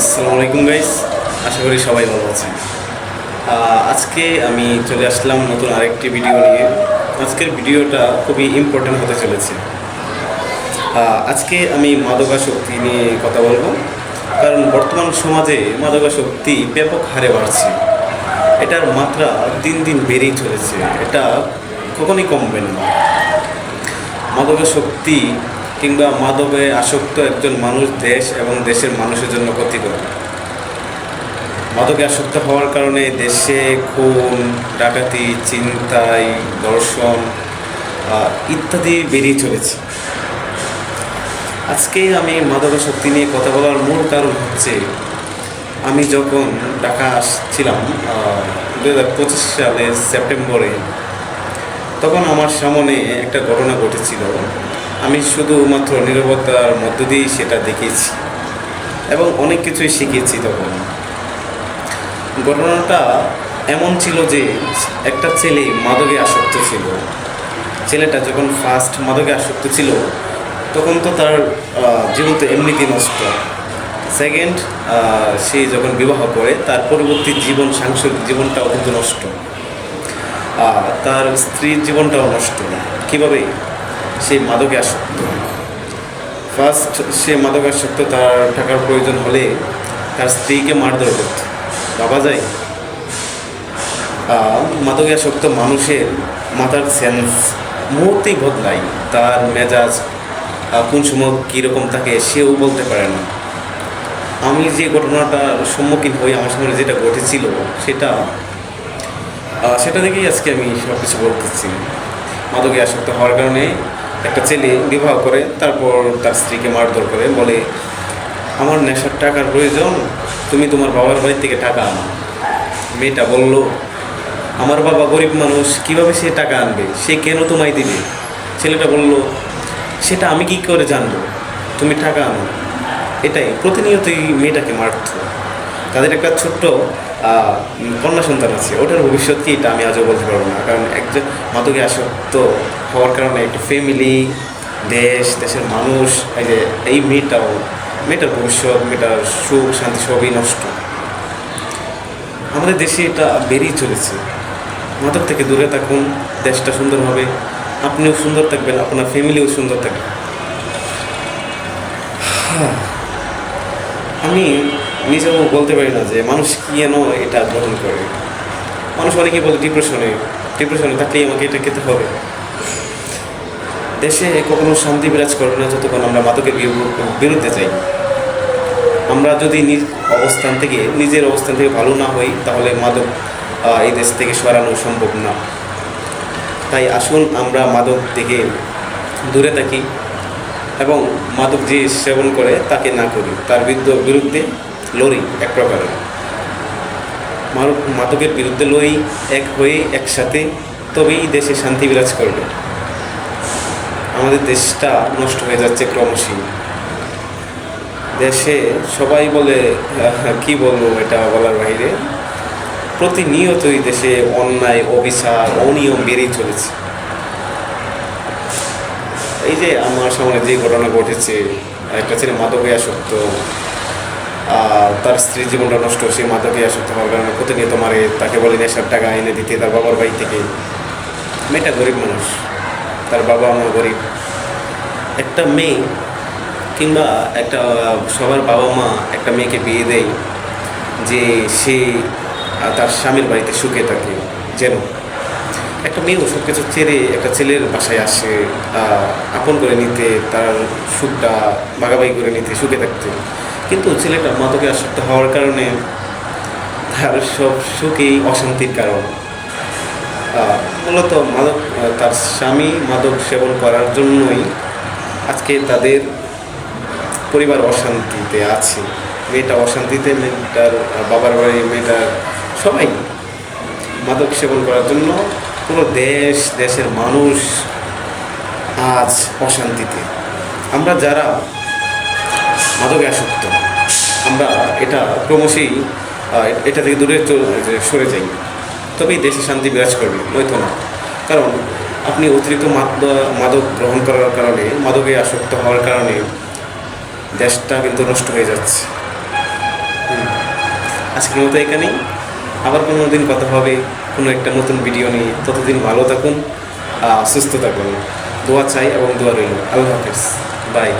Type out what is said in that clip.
আসসালামু আলাইকুম গাইস আশা করি সবাই ভালো আছেন। আজকে আমি চলে আসলাম নতুন আরেকটি ভিডিও নিয়ে। আজকের ভিডিওটা খুবই ইম্পর্টেন্ট হতে চলেছে। আজকে আমি মাদকাসক্তি নিয়ে কথা বলব। কারণ বর্তমান সমাজে মাদকাসক্তি ব্যাপক হারে বাড়ছে। এটার মাত্রা দিন দিন বেড়েই চলেছে। এটা কখনই কমবে না। মাদকাসক্তি কিংবা মাদবে আসক্ত একজন মানুষ দেশ এবং দেশের মানুষের জন্য ক্ষতিকর। মাদকে আসক্ত হওয়ার কারণে দেশে খুন, ডাকাতি চিন্তাই দর্শন ইত্যাদি বেরিয়ে চলেছে। আজকে আমি মাদকাসক্তি নিয়ে কথা বলার মূল কারণ হচ্ছে, আমি যখন ঢাকা আসছিলাম দু হাজার পঁচিশ সালের সেপ্টেম্বরে, তখন আমার সামনে একটা ঘটনা ঘটেছিল। আমি শুধুমাত্র নিরবতার মধ্য দিয়েই সেটা দেখেছি এবং অনেক কিছুই শিখেছি তখন। ঘটনাটা এমন ছিল যে একটা ছেলে মাদকে আসক্ত ছিল। ছেলেটা যখন ফার্স্ট মাদকে আসক্ত ছিল, তখন তো তার জীবন তো এমনিতেই নষ্ট। সেকেন্ড সে যখন বিবাহ করে, তার পরবর্তী জীবন, সাংসারিক জীবনটাও কিন্তু নষ্ট। তার স্ত্রীর জীবনটাও নষ্ট। কীভাবে? সে মাদকে আসক্ত। ফার্স্ট সে মাদকে আসক্ত তার টাকার প্রয়োজন হলে তার স্ত্রীকে মারধর করত। বাবা যায়। আহ, মাদকে আসক্ত মানুষের মাথার সেন্স মুহূর্তেই বদলায়। তার মেজাজ কোন সময় কীরকম থাকে সেও বলতে পারে না। আমি যে ঘটনাটার সম্মুখীন হই আমার সামনে যেটা ঘটেছিল সেটা সেটা দেখেই আজকে আমি সব কিছু বলতেছি। মাদকে আসক্ত হওয়ার কারণে একটা ছেলে বিবাহ করে, তারপর তার স্ত্রীকে মারধর করে, বলে, আমার নেশার টাকার প্রয়োজন, তুমি তোমার বাবার বাড়ি থেকে টাকা আনো। মেয়েটা বলল, আমার বাবা গরিব মানুষ, কীভাবে সে টাকা আনবে? সে কেন তোমায় দিবে? ছেলেটা বলল, সেটা আমি কি করে জানব? তুমি টাকা আনো। এটাই, প্রতিনিয়তই মেয়েটাকে মারত তাদের একটা ছোট্ট কন্যা সন্তান আছে। ওটার ভবিষ্যৎ কি এটা আমি আজও বলতে পারব না। কারণ একজন মাদকে আসক্ত হওয়ার কারণে একটা ফ্যামিলি দেশ, দেশের মানুষ, এই যে এই মেয়েটাও, মেয়েটার ভবিষ্যৎ, মেয়েটার সুখ, শান্তি সবই নষ্ট। আমাদের দেশে এটা বেরিয়ে চলেছে। মাদক থেকে দূরে থাকুন, দেশটা সুন্দর হবে। আপনিও সুন্দর থাকবেন, আপনার ফ্যামিলিও সুন্দর থাকবে। আমি নিজেও বলতে পারি না যে মানুষ কি যেন এটা গ্রহণ করে? মানুষ অনেকেই বলে ডিপ্রেশনে ডিপ্রেশনে থাকলেই আমাকে এটা খেতে হবে। দেশে কখনো শান্তি বিরাজ করে না যতক্ষণ আমরা মাদকের বিরু- বিরুদ্ধে যাই। আমরা যদি নিজ অবস্থান থেকে, নিজের অবস্থান থেকে ভালো না হই, তাহলে মাদক এই দেশ থেকে সরানো সম্ভব না। তাই আসুন আমরা মাদক থেকে দূরে থাকি এবং মাদক যে সেবন করে, তাকে না করি। তার বিরুদ্ধে লড়ি এক প্রকারের মাদক মাদকের বিরুদ্ধে লড়ি এক হয়ে একসাথে তবেই দেশে শান্তি বিরাজ করবে। আমাদের দেশটা নষ্ট হয়ে যাচ্ছে ক্রমশই। দেশে সবাই বলে কি বলব এটা বলার বাইরে প্রতিনিয়তই দেশে অন্যায়, অবিচার, অনিয়ম বেড়েই চলেছে। এই যে আমার সামনে যে ঘটনা ঘটেছে, একটা ছেলে মাদকে আসক্ত তার স্ত্রী জীবনটা নষ্ট সে মাদকে আসক্ত হওয়ার কারণে প্রতিনিয়ত মারে, তাকে বলে নেশার টাকা এনে দিতে, তার বাবার বাড়ি থেকে। মেয়েটা গরিব মানুষ, তার বাবা মা গরিব। একটা মেয়ে কিংবা একটা, সবার বাবা মা একটা মেয়েকে বিয়ে দেয় যে সে তার স্বামীর বাড়িতে সুখে থাকে, যেন। একটা মেয়েও সব কিছু ছেড়ে একটা ছেলের বাসায় আসে আপন করে নিতে, তার সুখটা ভাগাভাগি করে নিতে, সুখে থাকতে। কিন্তু ছেলেটা মাদকে আসক্ত হওয়ার কারণে তার সব সুখেই অশান্তির কারণ। মূলত মাদক তার স্বামী মাদক সেবন করার জন্যই আজকে তাদের পরিবার অশান্তিতে আছে। মেয়েটা অশান্তিতে, মেয়েটার বাবার বাড়ি, মেয়েটার সবাই মাদক সেবন করার জন্য পুরো দেশ, দেশের মানুষ আজ অশান্তিতে। আমরা যারা মাদকে আসক্ত আমরা এটা ক্রমশই এটা থেকে দূরে সরে যাই। তবেই দেশে শান্তি বিরাজ করবে, নয়তো না। কারণ আপনি অতিরিক্ত মাদ- মাদক গ্রহণ করার কারণে, মাদকে আসক্ত হওয়ার কারণে দেশটা কিন্তু নষ্ট হয়ে যাচ্ছে। আজকের মতো এখানেই। আবার কোনো দিন কথা হবে, কোনো একটা নতুন ভিডিও নিয়ে। ততদিন ভালো থাকুন সুস্থ থাকুন। দোয়া চাই এবং দোয়া রইল। আল্লাহ হাফেজ। বাই।